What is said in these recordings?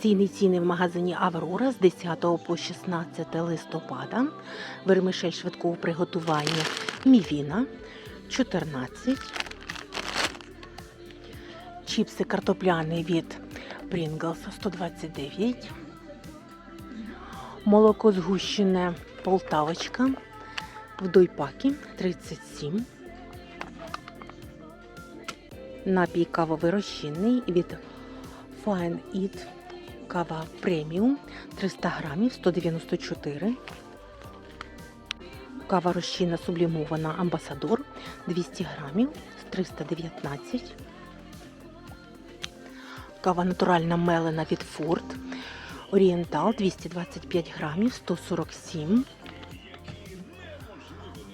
Акційні ціни в магазині Аврора з 10 по 16 листопада. Вермишель швидкого приготування Мівіна 14. Чіпси картопляні від Pringles 129. Молоко згущене Полтавочка в дойпакі 37. Напій кавовий розчинний від Fine Eat кава преміум 300 грамів 194. Кава розчинна сублімована Амбасадор 200 грамів 319. Кава натуральна мелена від Форд Орієнтал 225 грамів 147.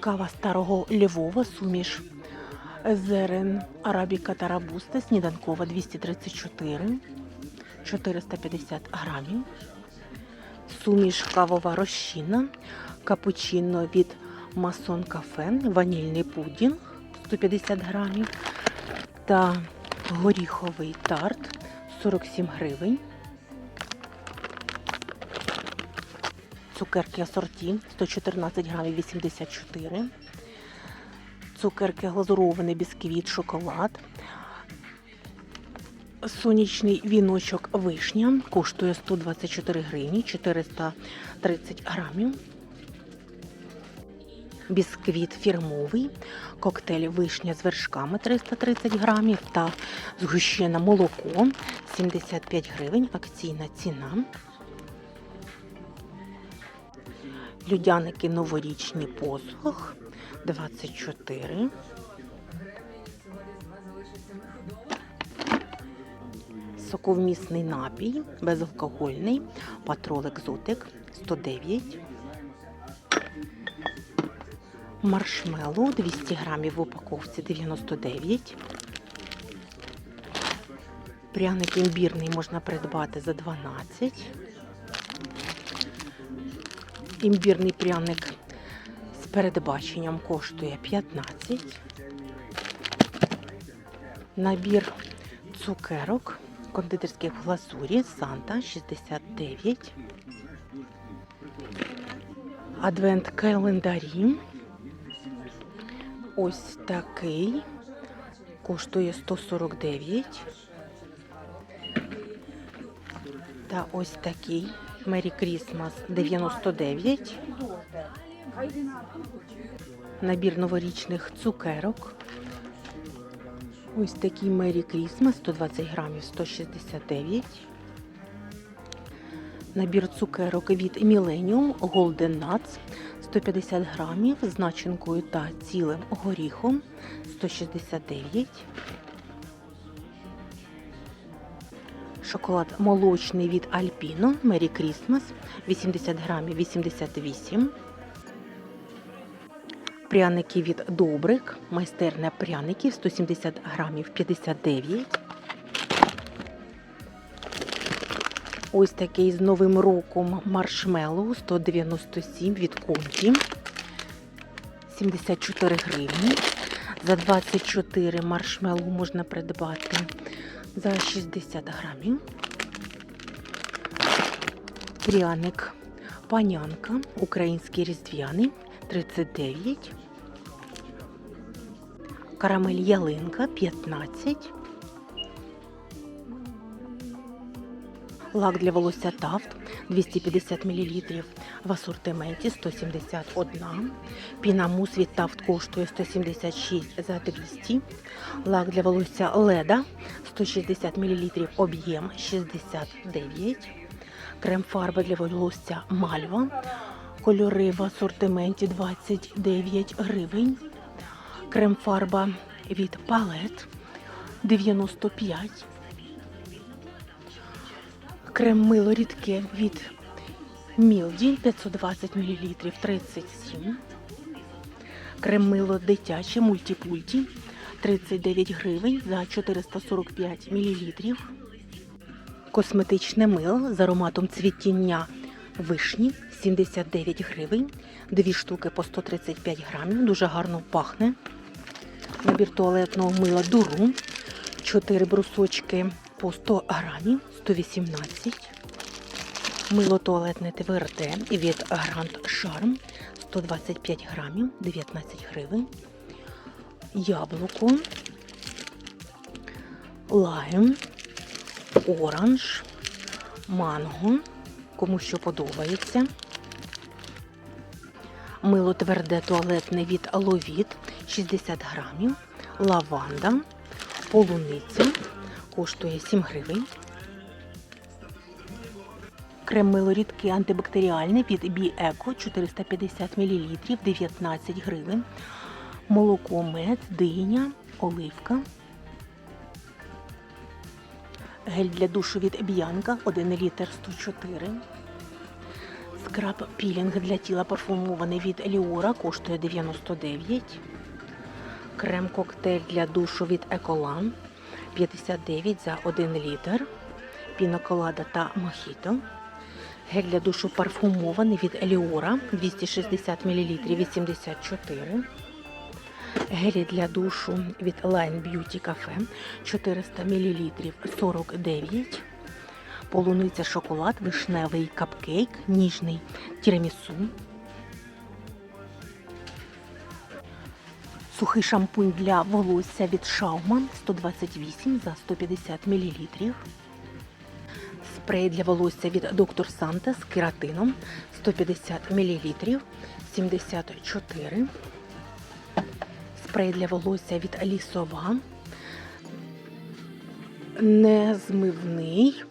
Кава старого Львова суміш зерен Арабіка та Рабуста сніданкова 234 450 грамів. Суміш кавова розчина, капучино від Масон Кафе, ванільний пудінг 150 грамів та горіховий тарт 47 гривень. Цукерки асорті 114 грамів 84. Цукерки глазурований бісквіт, шоколад. Сонячний віночок вишня коштує 124 гривні 430 грамів. Бісквіт фірмовий, коктейль вишня з вершками 330 грамів та згущене молоко 75 гривень, акційна ціна. Людяники новорічні посух 24. Соковмісний напій, безалкогольний, патрол екзотик 109. Маршмеллоу 200 грамів в упаковці 99. Пряник імбірний можна придбати за 12. Імбірний пряник з передбаченням коштує 15. Набір цукерок кондитерських в глазурі Санта 69. Адвент календарі. Ось такий. Коштує 149. Та ось такий Мері Крісмас 99. Набір новорічних цукерок. Ось такий Мері Крісмас 120 грамів 169. Набір цукерок від Millennium Golden Nuts 150 грамів з начинкою та цілим горіхом 169. Шоколад молочний від Alpino Merry Christmas 80 грамів 88. Пряники від Добрик. Майстерня пряників 170 грамів 59. Ось такий з Новим роком маршмеллоу 197 від Конті. 74 гривні. За 24 маршмеллоу можна придбати за 60 грамів. Пряник панянка, український різдвяний 39. Карамель ялинка 15. Лак для волосся Тафт 250 мл в асортименті 171. Пінамус від Тафт коштує 176 за 200. Лак для волосся Леда 160 мл об'єм 69. Крем-фарба для волосся Мальва. Кольори в асортименті 29 гривень. Крем-фарба від Палет 95. Крем мило рідке від Мілді 520 мл 37. Крем мило дитяче мультипульті 39 гривень за 445 мл. Косметичне мило з ароматом цвітіння вишні 79 гривень. Дві штуки по 135 грамів. Дуже гарно пахне. Набір туалетного мила дуру. 4 брусочки по 100 грамів 118. Мило туалетне тверде від Grand Charm 125 грамів, 19 гривень. Яблуко, лайм, оранж, манго, кому що подобається. Мило тверде туалетне від Аловіт 60 грамів, лаванда, полуниця, коштує 7 гривень. Крем мило рідке антибактеріальне від Біеко 450 мл 19 гривень. Молоко мед, диня, оливка. Гель для душу від Б'янка 1 літр 104. Скраб пілінг для тіла парфумований від Еліора коштує 99. Крем коктейль для душу від Еколан 59 за 1 літр. Піноколада та мохіто. Гель для душу парфумований від Еліора 260 мл 84. Гелі для душу від Line Beauty Cafe 400 мл 49. Полуниця шоколад, вишневий капкейк, ніжний тірамісу. Сухий шампунь для волосся від Шаума 128 за 150 мл. Спрей для волосся від Доктор Санте з кератином 150 мл 74. Спрей для волосся від Лісова. Незмивний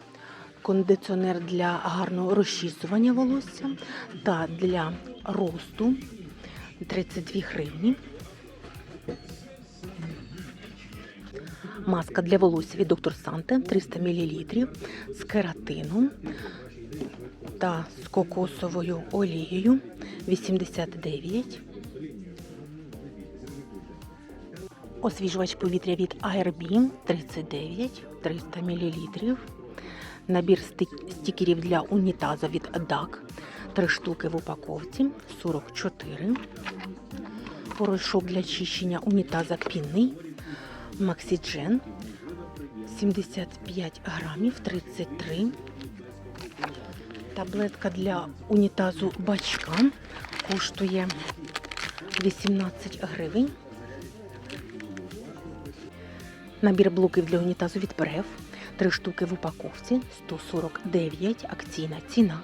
кондиціонер для гарного розчісування волосся та для росту 32 гривні. Маска для волосся від Доктор Санте 300 мл з кератином та з кокосовою олією 89. Освіжувач повітря від Airbeam 39 300 мл. Набір стікерів для унітазу від DAC 3 штуки в упаковці 44. Порошок для чищення унітаза пінний Максіджен 75 грамів 33. Таблетка для унітазу бачка коштує 18 гривень. Набір блоків для унітазу від Брев. Три штуки в упаковці 149 акційна ціна.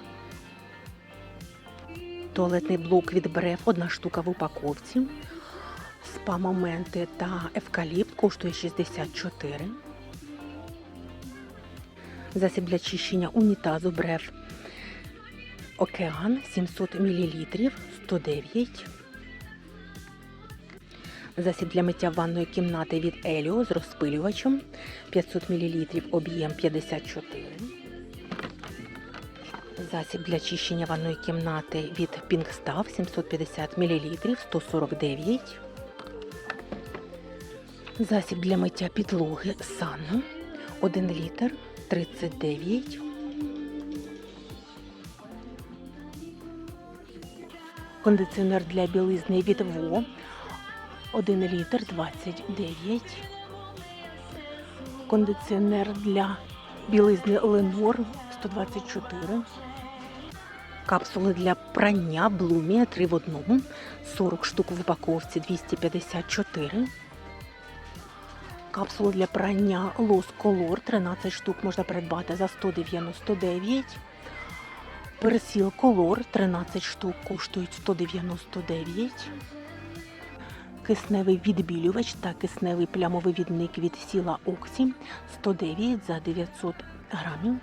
Туалетний блок від Брев, одна штука в упаковці. Спа-моменти та евкаліпт коштує 64. Засіб для чищення унітазу Брев Океан 700 мл 109. Засіб для миття ванної кімнати від Еліо з розпилювачем 500 мл об'єм 54. Засіб для чищення ванної кімнати від Pinkstaff 750 мл 149. Засіб для миття підлоги Санно 1 літр 39. Кондиціонер для білизни від ВО 1 літр 29. Кондиціонер для білизни Ленор 124. Капсули для прання Блумія 3 в одному. 40 штук в упаковці 254. Капсули для прання Лос Color 13 штук можна придбати за 199. Персіл Color 13 штук коштують 199. Кисневий відбілювач та кисневий плямовий відник від сіла Оксі 109 за 900 грамів.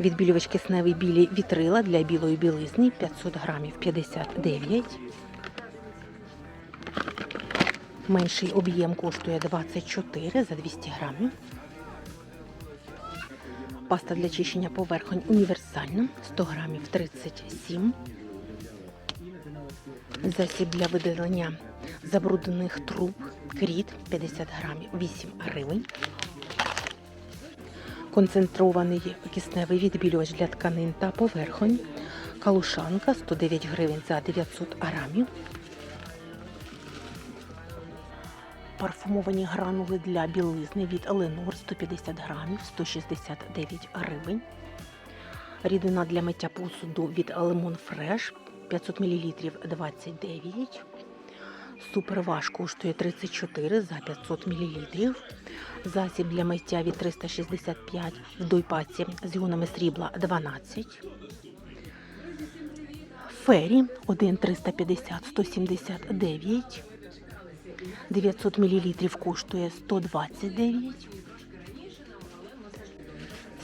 Відбілювач кисневий білі вітрила для білої білизни 500 грамів 59. Менший об'єм коштує 24 за 200 грамів. Паста для чищення поверхонь універсальна 100 грамів 37. Засіб для видалення забруднених труб кріт 50 грамів 8 гривень. Концентрований кисневий відбілювач для тканин та поверхонь. Калушанка 109 гривень за 900 грамів. Парфумовані гранули для білизни від Еленор 150 грамів 169 гривень. Рідина для миття посуду від Lemon Fresh 500 мл 29. Суперваж коштує 34 за 500 мл. Засіб для миття від 365 в дойпаці з іонами срібла 12. Фері 1 350 179. 900 мл коштує 129.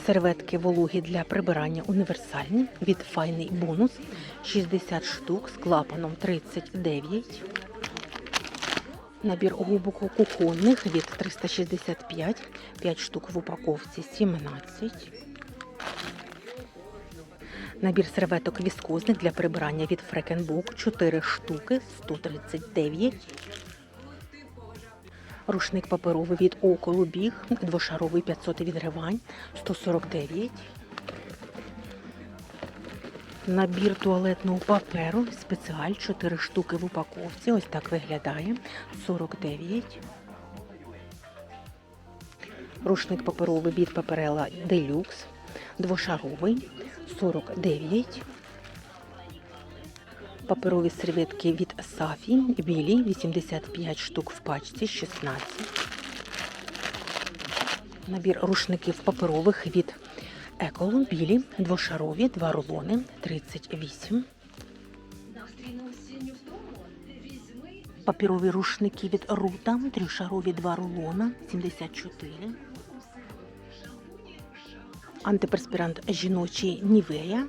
Серветки вологі для прибирання універсальні від файний бонус 60 штук з клапаном 39. Набір губок кухонних від 365, 5 штук в упаковці 17. Набір серветок віскозних для прибирання від Фрекенбок 4 штуки 139. Рушник паперовий від Околубіг, двошаровий 500 відривань 149. Набір туалетного паперу спеціаль 4 штуки в упаковці. Ось так виглядає 49. Рушник паперовий від паперела Делюкс, двошаровий 49. Паперові серветки від Сафі білі 85 штук в пачці 16. Набір рушників паперових від Еколу білі двошарові, два рулони 38. Паперові рушники від Рута трьошарові два рулона 74. Антиперспірант жіночий Нівея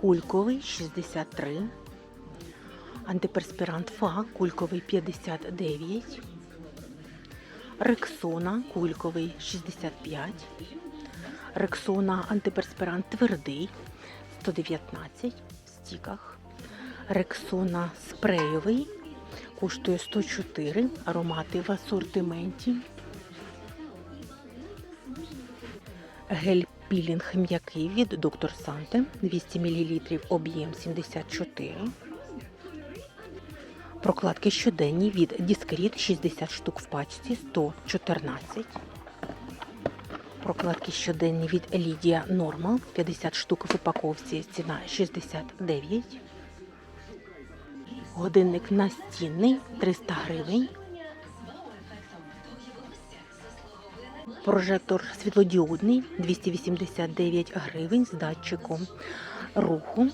кульковий 63. Антиперспірант ФА кульковий 59. Рексона кульковий 65. Рексона антиперспірант твердий 119 в стіках. Рексона спрейовий коштує 104 аромати в асортименті. Гель пілінг м'який від доктор Санте 200 мл об'єм 74. Прокладки щоденні від Discreet 60 штук в пачці 114. Прокладки щоденні від Лідія Normal 50 штук в упаковці, ціна 69. Годинник настінний 300 гривень. Прожектор світлодіодний 289 гривень з датчиком руху.